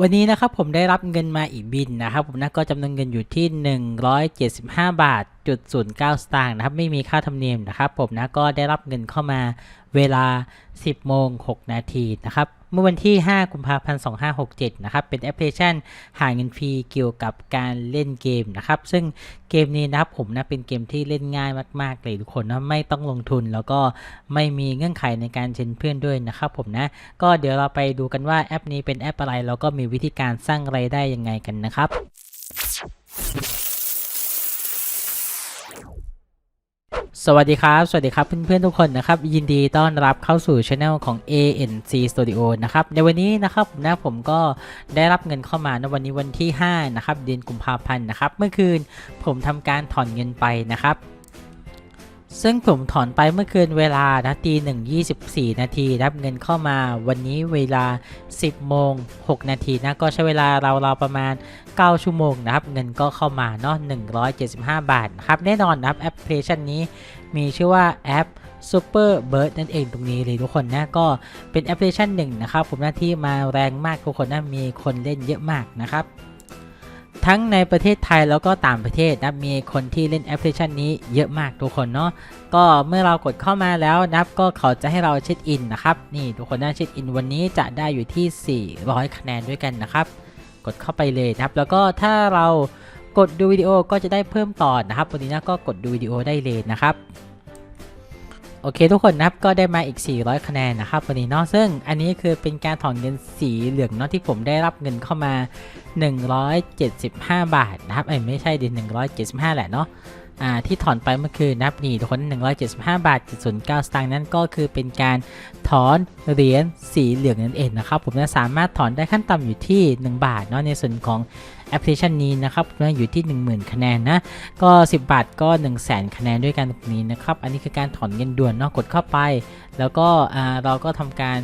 วันนี้นะครับผมได้รับเงินมาอีกบินนะครับผมนะก็จำนวนเงินอยู่ที่ 175 บาท จุด09 สตางค์นะครับ ไม่มีค่าธรรมเนียมนะครับ ผมนะก็ได้รับเงินเข้ามาเวลา 10 โมง 6 นาทีนะครับ เมื่อวันที่ 5 กุมภาพันธ์ 2567 นะครับ เป็นแอปพลิเคชันหาเงินฟรีเกี่ยวกับการเล่นเกมนะครับ ซึ่งเกมนี้นะครับผมนะเป็นเกมที่เล่นง่ายมากๆเลยทุกคนนะไม่ต้องลงทุนแล้วก็ไม่มีเงื่อนไขในการเชิญเพื่อนด้วยนะครับผมนะ ก็เดี๋ยวเราไปดูกันว่าแอปนี้เป็นแอปอะไรแล้วก็มีวิธีการสร้างไรายได้ยังไงกันนะครับ สวัสดีครับ สวัสดีครับเพื่อนๆทุกคนนะครับ ยินดีต้อนรับเข้าสู่ช anel ของ ANC Studio นะครับ ในวันนี้นะครับนะผมก็ได้รับเงินเข้ามาในวันนี้วันที่ 5 นะครับ เดือนกุมภาพันธ์นะครับ เมื่อคืนผมทำการถอนเงินไปนะครับ ซึ่งผมถอนไปเมื่อคืนเวลานะตีหนึ่งยี่สิบสี่นาทีรับเงินเข้ามาวันนี้เวลา 10โมง6นาทีนะก็ใช้เวลาเราๆประมาณ 9 ชั่วโมงนะครับ เงินก็เข้ามาเนาะ175 บาทนะครับ แน่นอนนะครับแอปพลิเคชันนี้มีชื่อว่าแอป Super Bird นั่นเองตรงนี้เลยทุกคนนะก็เป็นแอปพลิเคชันหนึ่งนะครับผมหน้าที่มาแรงมากทุกคนนะมีคนเล่นเยอะมากนะครับ ทั้งในประเทศไทยแล้วก็ต่างประเทศนะมีคนที่เล่นแอปพลิเคชันนี้เยอะมากทุกคนเนาะก็เมื่อเรากดเข้ามาแล้วนะครับก็เขาจะให้เราเช็คอินนะครับนี่ทุกคนนะเช็คอินวันนี้จะได้อยู่ที่ 400 คะแนนด้วยกันนะครับ กดเข้าไปเลยนะครับแล้วก็ถ้าเรากดดูวิดีโอก็จะได้เพิ่มต่อนะครับวันนี้นะก็กดดูวิดีโอได้เลยนะครับ โอเคทุกคนนะครับก็ได้มาอีก 400 คะแนนนะครับวันนี้เนาะซึ่งอันนี้คือเป็นการถอนเงินสีเหลืองเนาะที่ผมได้รับเงินเข้ามา 175 บาทนะครับเอ้ยไม่ใช่ดิ175 แหละเนาะ ที่ถอนไปเมื่อคืนนะครับนี่ทุกคน175 บาท0.09 สตางค์นั้นก็คือเป็นการถอนเหรียญสีเหลืองนั่นเองนะครับผมจะสามารถถอนได้ขั้นต่ำอยู่ที่ 1 บาทเนาะในส่วนของแอปพลิเคชันนี้นะครับอยู่ที่ 10,000 คะแนนนะ ก็ 10 บาทก็ 1 0 0 0 0แคะแนนด้วยกันตรงนี้นะครับ อันนี้คือการถอนเงินด่วนเนาะกดเข้าไป แล้วก็เราก็ทำการ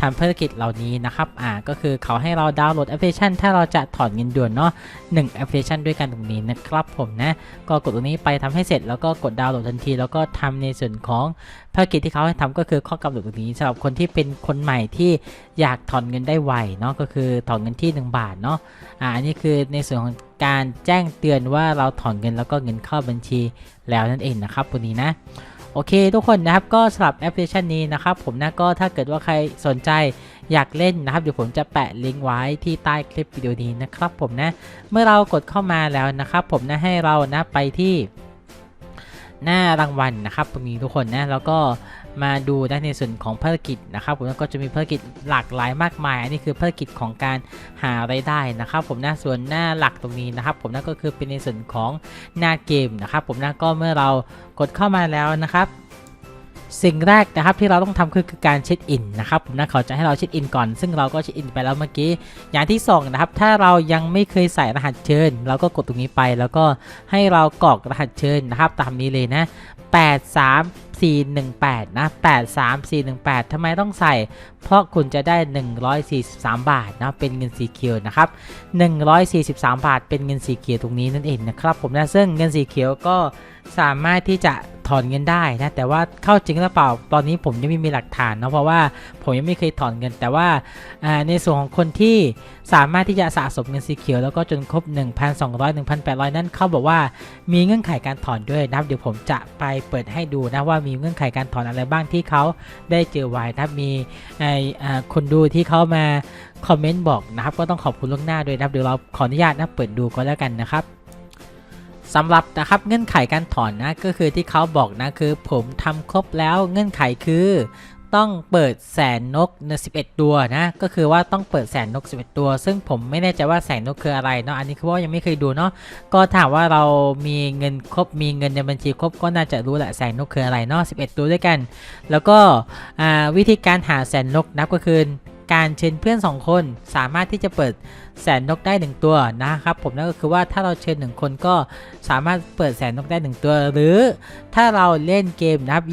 ทำภารกิจเหล่านี้นะครับ อ่า ก็คือเขาให้เราดาวน์โหลดแอปพลิเคชัน ถ้าเราจะถอนเงินด่วนเนาะ1แอปพลิเคชันด้วยกันตรงนี้นะครับผมนะ ก็กดตรงนี้ไปทำให้เสร็จแล้วก็กดดาวน์โหลดทันที แล้วก็ทำในส่วนของภารกิจที่เขาให้ทำก็คือข้อกำหนดตรงนี้สำหรับคนที่เป็นคนใหม่ที่อยากถอนเงินได้ไวเนาะ ก็คือถอนเงินที่ 1 บาทเนาะ อ่า อันนี้คือในส่วนของการแจ้งเตือนว่าเราถอนเงินแล้วก็เงินเข้าบัญชีแล้วนั่นเองนะครับวันนี้นะ โอเคทุกคนนะครับก็สำหรับแอปพลิเคชันนี้นะครับผมนะก็ถ้าเกิดว่าใครสนใจอยากเล่นนะครับเดี๋ยวผมจะแปะลิงก์ไว้ที่ใต้คลิปวิดีโอนี้นะครับผมนะเมื่อเรากดเข้ามาแล้วนะครับผมนะให้เรานะไปที่หน้ารางวัลนะครับตรงนี้ทุกคนนะแล้วก็ มาดูได้ในส่วนของภารกิจนะครับผมแล้วก็จะมีภารกิจหลากหลายมากมาย อันนี้คือภารกิจของการหารายได้นะครับ ผมนะส่วนหน้าหลักตรงนี้นะครับ ผมนะก็คือเป็นในส่วนของหน้าเกมนะครับ ผมนะก็เมื่อเรากดเข้ามาแล้วนะครับสิ่งแรกนะครับที่เราต้องทำคือคือการเช็คอินนะครับผมนะเขาจะให้เราเช็คอินก่อน ซึ่งเราก็เช็คอินไปแล้วเมื่อกี้ อย่างที่สองนะครับถ้าเรายังไม่เคยใส่รหัสเชิญ เราก็กดตรงนี้ไป แล้วก็ให้เรากรอกรหัสเชิญนะครับ ตามนี้เลยนะ8 3 4 1 8 นะ 8 3 4 1 8 ทำไมต้องใส่ เพราะคุณจะได้ 143 บาทนะ เป็นเงินสีเขียวนะครับ 143 บาทเป็นเงินสีเขียวตรงนี้นั่นเองนะครับผมนะ ซึ่งเงินสีเขียวก็ สามารถที่จะถอนเงินได้นะแต่ว่าเข้าจริงหรือเปล่าตอนนี้ผมยังไม่มีหลักฐานเนาะเพราะว่าผมยังไม่เคยถอนเงิน แต่ว่าในส่วนของคนที่สามารถที่จะสะสมเงินสีเขียวแล้วก็จนครบ 1,200 1,800 นั่นเขาบอกว่ามีเงื่อนไขการถอนด้วยนะครับเดี๋ยวผมจะไปเปิดให้ดูนะว่ามีเงื่อนไขการถอนอะไรบ้างที่เขาได้เจอไว้นะมีคนดูที่เขามาคอมเมนต์บอกนะครับก็ต้องขอบคุณล่วงหน้าด้วยนะครับเดี๋ยวเราขออนุญาตนะเปิดดูก็แล้วกันนะครับ สำหรับนะครับเงื่อนไขการถอนนะก็คือที่เขาบอกนะคือ ผมทำครบแล้วเงื่อนไขคือ ต้องเปิดแสนนกใน11 ตัวนะก็คือว่าต้องเปิดแสนนก 11 ตัว ซึ่งผมไม่แน่ใจว่าแสนนกคืออะไรเนาะอันนี้คือว่ายังไม่เคยดูเนาะก็ถามว่าเรามีเงินครบมีเงินในบัญชีครบก็น่าจะรู้แหละแสนนกคืออะไรเนาะ11 ตัวด้วยกัน แล้วก็วิธีการหาแสนนกนับก็คือ การเชิญเพื่อน 2 คน สามารถที่จะเปิดแสนนกได้ 1 ตัวนะครับผมนั่นก็คือว่าถ้าเราเชิญ 1 คนก็สามารถเปิดแสนนกได้ 1 ตัว หรือถ้าเราเล่นเกมนะครับ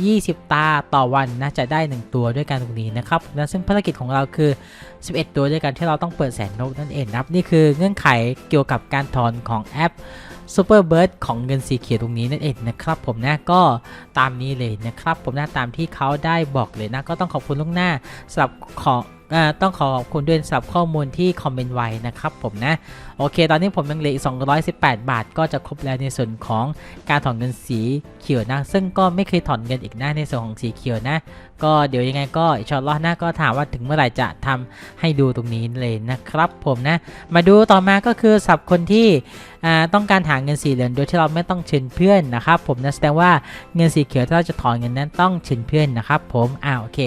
20 ตาต่อวันนะจะได้ 1 ตัวด้วยกันตรงนี้นะครับและซึ่งภารกิจของเราคือ 11 ตัวด้วยกันที่เราต้องเปิดแสนนกนั่นเองนะครับนี่คือเงื่อนไขเกี่ยวกับการถอนของแอป Super Bird ของเงินสีเขียวตรงนี้นั่นเองนะครับผมนะก็ตามนี้เลยนะครับผมนะตามที่เขาได้บอกเลยนะก็ต้องขอบคุณล่วงหน้าสำหรับของ ต้องขอขอบคุณด้วยสำหรับข้อมูลที่คอมเมนต์ไว้นะครับผมนะ โอเค ตอนนี้ผมยังเหลืออีก 218 บาท ก็จะครบแล้วในส่วนของการถอนเงินสีเขียวนะ ซึ่งก็ไม่เคยถอนเงินอีกนะในส่วนของสีเขียวนะ ก็เดี๋ยวยังไงก็ชอนล้อหน้าก็ถามว่าถึงเมื่อไหร่จะทำให้ดูตรงนี้เลยนะครับผมนะ มาดูต่อมาก็คือสับคนที่ต้องการหาเงินสีเหลืองโดยที่เราไม่ต้องเชิญเพื่อนนะครับผมนะแสดงว่าเงินสีเขียวถ้าเราจะถอนเงินนั้นต้องเชิญเพื่อนนะครับผมอ่าโอเค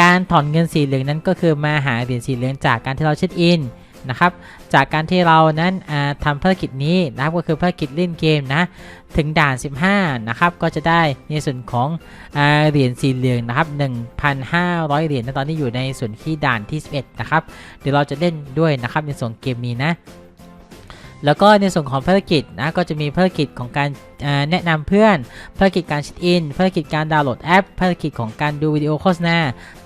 การถอนเงินสีเหลืองนั้นก็คือมาหาเหรียญสีเหลืองจากการที่เราเช็คอินนะครับ จากการที่เรานั้นอ่าทำภารกิจนี้นะครับก็คือภารกิจเล่นเกมนะ ถึงด่าน 15 นะครับ ก็จะได้ในส่วนของอเหรียญสีเหลืองนะครับ1,500 เหรียญนะตอนนี้อยู่ในส่วนที่ด่านที่ 11 นะครับ เดี๋ยวเราจะเล่นด้วยนะครับในส่วนเกมนี้นะ แล้วก็ในส่วนของภารกิจนะก็จะมีภารกิจของการแนะนำเพื่อน ภารกิจการเช็คอิน ภารกิจการดาวน์โหลดแอป ภารกิจของการดูวิดีโอโฆษณา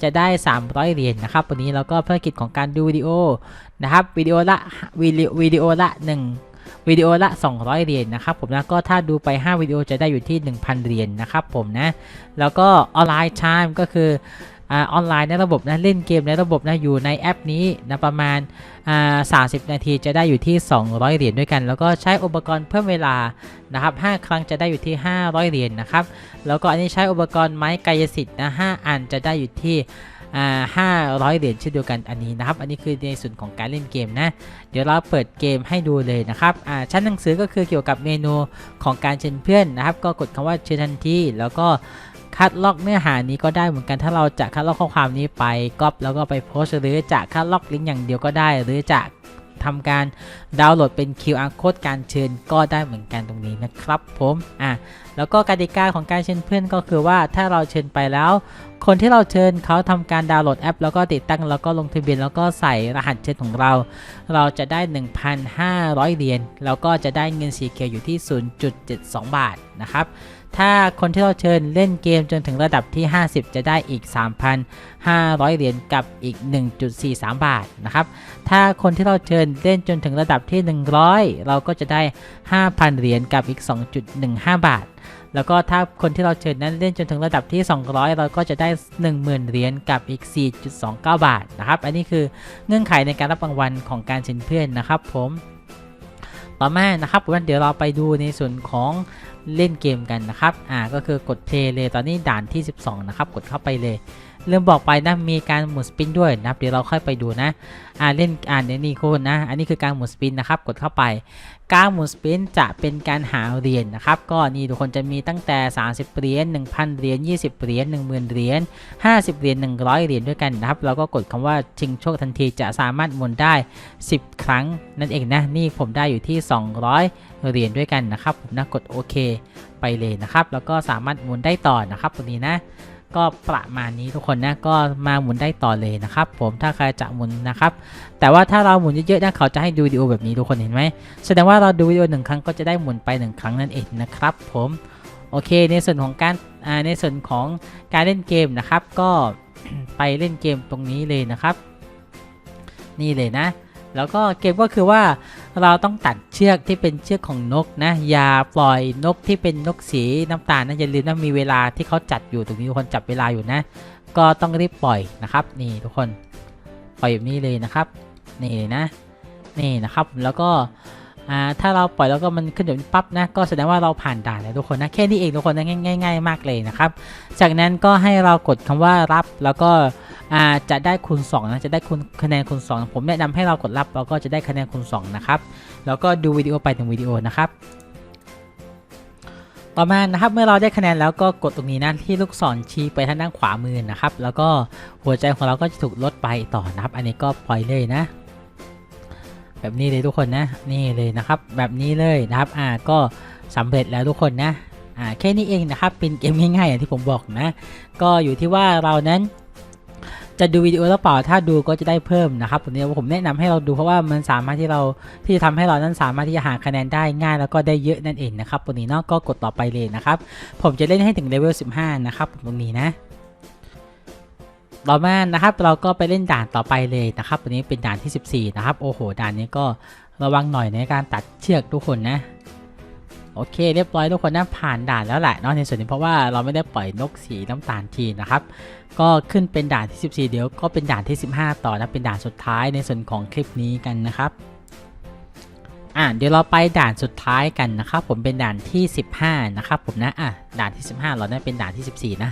จะได้ 300 เหรียญนะครับวันนี้แล้วก็ภารกิจของการดูวิดีโอนะครับวิดีโอละวิดีโอวิดีโอละ 1วิดีโอละ 200 เหรียญนะครับผมนะก็ถ้าดูไป 5 วิดีโอจะได้อยู่ที่ 1,000 เหรียญนะครับผมนะ แล้วก็ออนไลน์ไทม์ก็คือ ออนไลน์ในระบบนะเล่นเกมในระบบนะอยู่ในแอปนี้นะประมาณ30นาทีจะได้อยู่ที่ 200 เหรียญด้วยกัน แล้วก็ใช้อุปกรณ์เพิ่มเวลานะครับ5ครั้งจะได้อยู่ที่ 500 เหรียญนะครับแล้วก็อันนี้ใช้อุปกรณ์ไม้กายสิทธิ์นะ5อันจะได้อยู่ที่อ่า500เหรียญเช่นเดียวกันอันนี้นะครับ อันนี้คือในส่วนของการเล่นเกมนะ เดี๋ยวเราเปิดเกมให้ดูเลยนะครับชั้นหนังสือก็คือเกี่ยวกับเมนูของการเชิญเพื่อนนะครับ ก็กดคำว่าเชิญทันทีแล้วก็ คัดลอกเนื้อหานี้ก็ได้เหมือนกันถ้าเราจะคัดลอกข้อความนี้ไปก๊อปแล้วก็ไปโพสต์หรือจะคัดลอกลิงก์อย่างเดียวก็ได้ หรือจะทำการดาวน์โหลดเป็น QR code การเชิญก็ได้เหมือนกันตรงนี้นะครับผมอะแล้วก็กติกาของการเชิญเพื่อนก็คือว่าถ้าเราเชิญไปแล้ว คนที่เราเชิญเขาทำการดาวน์โหลดแอป แล้วก็ติดตั้งแล้วก็ลงทะเบียนแล้วก็ใส่รหัสเชิญของเรา เราจะได้ 1,500เหรียญแล้วก็จะได้เงินสีเขียวอยู่ที่ 0.72 บาทนะครับ ถ้าคนที่เราเชิญเล่นเกมจนถึงระดับที่ 50 จะได้อีก 3,500 เหรียญกับอีก 1.43 บาทนะครับ ถ้าคนที่เราเชิญเล่นจนถึงระดับที่ 100 เราก็จะได้ 5,000 เหรียญกับอีก 2.15 บาท แล้วก็ถ้าคนที่เราเชิญนั้นเล่นจนถึงระดับที่ 200 เราก็จะได้ 10,000 เหรียญกับอีก 4.29 บาทนะครับ อันนี้คือเงื่อนไขในการรับรางวัลของการเชิญเพื่อนนะครับผม ต่อมานะครับวันเดี๋ยวเราไปดูในส่วนของ เล่นเกมกันนะครับ อ่า ก็คือกดเพลย์เลย ตอนนี้ด่านที่ 12 นะครับ กดเข้าไปเลย เริ่มบอกไปนะมีการหมุนสปินด้วยนะเดี๋ยวเราค่อยไปดูนะอ่าเล่นอ่านในนี่คุณนะ อันนี้คือการหมุนสปินนะครับ กดเข้าไป การหมุนสปินจะเป็นการหาเหรียญนะครับ ก็นี่ทุกคนจะมีตั้งแต่ 30 เหรียญ 1,000 เหรียญ 20 เหรียญ 10,000 เหรียญ 50 เหรียญ 100 เหรียญด้วยกันนะครับ เราก็กดคำว่าชิงโชคทันทีจะสามารถหมุนได้ 10 ครั้งนั่นเองนะ นี่ผมได้อยู่ที่ 200 เหรียญด้วยกันนะครับ ผมนะ กดโอเคไปเลยนะครับ แล้วก็สามารถหมุนได้ต่อนะครับตรงนี้นะ ก็ประมาณนี้ทุกคนนะก็มาหมุนได้ต่อเลยนะครับ ผมถ้าใครจะหมุนนะครับ แต่ว่าถ้าเราหมุนเยอะๆนะเขาจะให้ดูวิดีโอแบบนี้ทุกคนเห็นไหมแสดงว่าเราดูวิดีโอหนึ่งครั้งก็จะได้หมุนไปหนึ่งครั้งนั่นเองนะครับ ผมโอเค ในส่วนของการในส่วนของการเล่นเกมนะครับ ก็ไปเล่นเกมตรงนี้เลยนะครับ นี่เลยนะ แล้วก็เกมก็คือว่า เราต้องตัดเชือกที่เป็นเชือกของนกนะ อย่าปล่อยนกที่เป็นนกสีน้ำตาลนะอย่าลืมนะมีเวลาที่เขาจัดอยู่ตรงนี้ทุกคนจับเวลาอยู่นะ ก็ต้องรีบปล่อยนะครับ นี่ทุกคนปล่อยแบบนี้เลยนะครับ นี่เลยนะนี่นะครับแล้วก็ถ้าเราปล่อยแล้วก็มันขึ้นแบบปั๊บนะก็แสดงว่าเราผ่านด่านแล้วทุกคนนะแค่นี้เองทุกคนนะง่ายง่ายๆมากเลยนะครับ จากนั้นก็ให้เรากดคำว่ารับแล้วก็ อ่าจะได้คูณ2นะจะได้คูณคะแนนคูณ2 ผมแนะนำให้เรากดรับแล้วก็จะได้คะแนนคูณ2นะครับแล้วก็ดูวิดีโอไปถึงวิดีโอนะครับต่อมานะครับเมื่อเราได้คะแนนแล้วก็กดตรงนี้นะที่ลูกศรชี้ไปทางด้านขวามือนะครับ แล้วก็หัวใจของเราก็จะถูกลดไปต่อนะครับ อันนี้ก็ปล่อยเลยนะ แบบนี้เลยทุกคนนะนี่เลยนะครับ แบบนี้เลยนะครับอ่าก็สำเร็จแล้วทุกคนนะอ่าแค่นี้เองนะครับเป็นเกมง่ายๆอย่างที่ผมบอกนะ ก็อยู่ที่ว่าเรานั้น จะดูวิดีโอหรือเปล่าถ้าดูก็จะได้เพิ่มนะครับผมเนี่ยผมแนะนำให้เราดูเพราะว่ามันสามารถที่เราที่จะทำให้เรานั้นสามารถที่จะหาคะแนนได้ง่ายแล้วก็ได้เยอะนั่นเองนะครับตัวนี้เนาะก็กดต่อไปเลยนะครับ ผมจะเล่นให้ถึงเลเวล15 นะครับตรงนี้นะต่อมานะครับเราก็ไปเล่นด่านต่อไปเลยนะครับตัวนี้เป็นด่านที่ 14 นะครับ โอ้โห ด่านนี้ก็ระวังหน่อยในการตัดเชือกทุกคนนะ โอเคเรียบร้อยทุกคนนะผ่านด่านแล้วแหละเนาะในส่วนนี้เพราะว่าเราไม่ได้ปล่อยนกสีน้ำตาลทีนะครับ ก็ขึ้นเป็นด่านที่ 14 เดี๋ยวก็เป็นด่านที่ 15 ต่อนะเป็นด่านสุดท้ายในส่วนของคลิปนี้กันนะครับอะเดี๋ยวเราไปด่านสุดท้ายกันนะครับผมเป็นด่านที่ 15 นะครับผมนะอะด่านที่ 15 เราได้เป็นด่านที่ 14 นะ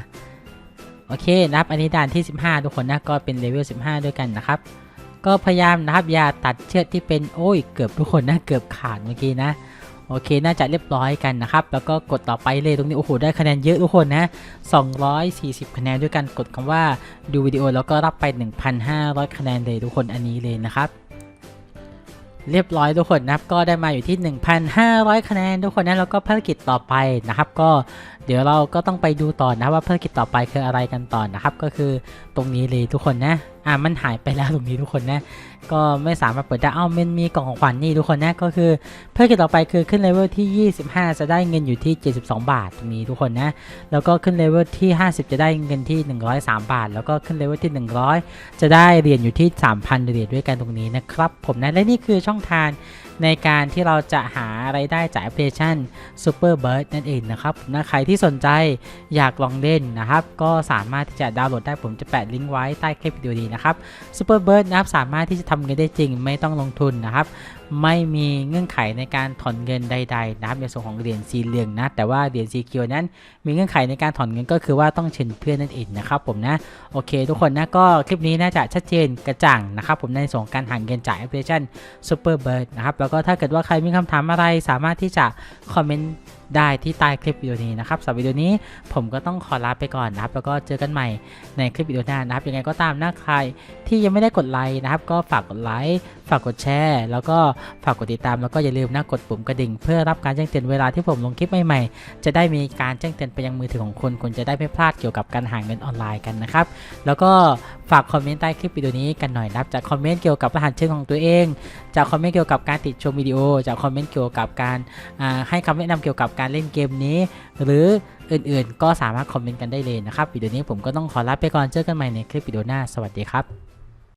โอเคนะครับอันนี้ด่านที่ 15 ทุกคนนะก็เป็นเลเวล 15 ด้วยกันนะครับ ก็พยายามนะครับอย่าตัดเชือกที่เป็นโอ้ยเกือบทุกคนนะเกือบขาดเมื่อกี้นะ โอเค น่าจะเรียบร้อยกันนะครับ แล้วก็กดต่อไปเลยตรงนี้ โอ้โห ได้คะแนนเยอะทุกคนนะ 240 คะแนนด้วยกัน กดคำว่าดูวิดีโอแล้วก็รับไป 1,500 คะแนนเลยทุกคน อันนี้เลยนะครับ เรียบร้อยทุกคนนะครับ ก็ได้มาอยู่ที่ 1,500 คะแนนทุกคนนะ แล้วก็ภารกิจต่อไปนะครับ ก็ เดี๋ยวเราก็ต้องไปดูต่อนะว่าภารกิจต่อไปคืออะไรกันต่อนะครับ ก็คือตรงนี้เลยทุกคนนะอ่ามันหายไปแล้วตรงนี้ทุกคนนะก็ไม่สามารถเปิดได้เอ้ามันมีกล่องของขวัญนี่ทุกคนนะก็คือภารกิจต่อไปคือขึ้นเลเวลที่ 25 จะได้เงินอยู่ที่ 72 บาทตรงนี้ทุกคนนะแล้วก็ขึ้นเลเวลที่ 50 จะได้เงินที่ 103 บาท แล้วก็ขึ้นเลเวลที่ 100 จะได้เหรียญอยู่ที่ 3,000เหรียญด้วยกันตรงนี้นะครับผมนะและนี่คือช่องทาง ในการที่เราจะหาไรายได้จากแอปพลิเคชัน Super Bird นั่นเองนะครับนะใครที่สนใจอยากลองเล่นนะครับ ก็สามารถที่จะดาวน์โหลดได้ผมจะแปะลิงก์ไว้ใต้คลิปวิดีโอนี้นะครับ Super Bird นะครับสามารถที่จะทำเงินได้จริงไม่ต้องลงทุนนะครับ ไม่มีเงื่อนไขในการถอนเงินใดๆนะครับในส่วนของเหรียญสีเหลืองนะแต่ว่าเหรียญสีเขียวนั้น มีเงื่อนไขในการถอนเงินก็คือว่าต้องเชิญเพื่อนนั่นเองนะครับผมนะโอเค ทุกคนนะก็คลิปนี้น่าจะชัดเจนกระจ่างนะครับผมในส่วนการหาเงินจากแอปพลิเคชัน Super Bird นะครับแล้วก็ถ้าเกิดว่าใครมีคำถามอะไรสามารถที่จะคอมเมนต์ ได้ที่ใต้คลิปวิดีโอนี้นะครับสำหรับวิดีโอนี้ผมก็ต้องขอลาไปก่อนนะครับ แล้วก็เจอกันใหม่ในคลิปวิดีโอหน้านะครับยังไงก็ตามนะใครที่ยังไม่ได้กดไลค์นะครับ ก็ฝากกดไลค์ฝากกดแชร์แล้วก็ฝากกดติดตามแล้วก็อย่าลืมนะกดปุ่มกระดิ่ง เพื่อรับการแจ้งเตือนเวลาที่ผมลงคลิปใหม่ๆ จะได้มีการแจ้งเตือนไปยังมือถือของคุณคุณจะได้ไม่พลาดเกี่ยวกับการหาเงินออนไลน์กันนะครับ แล้วก็ฝากคอมเมนต์ใต้คลิปวิดีโอนี้กันหน่อยนะครับจากคอมเมนต์เกี่ยวกับรหัสเชิงของตัวเอง จากคอมเมนต์เกี่ยวกับการติดชมวิดีโอ จากคอมเมนต์เกี่ยวกับการให้คำแนะนำเกี่ยวกับการเล่นเกมนี้ หรืออื่นๆ ก็สามารถคอมเมนต์กันได้เลยนะครับวิดีโอนี้ผมก็ต้องขอลาไปก่อนเจอกันใหม่ในคลิปวิดีโอหน้าสวัสดีครับ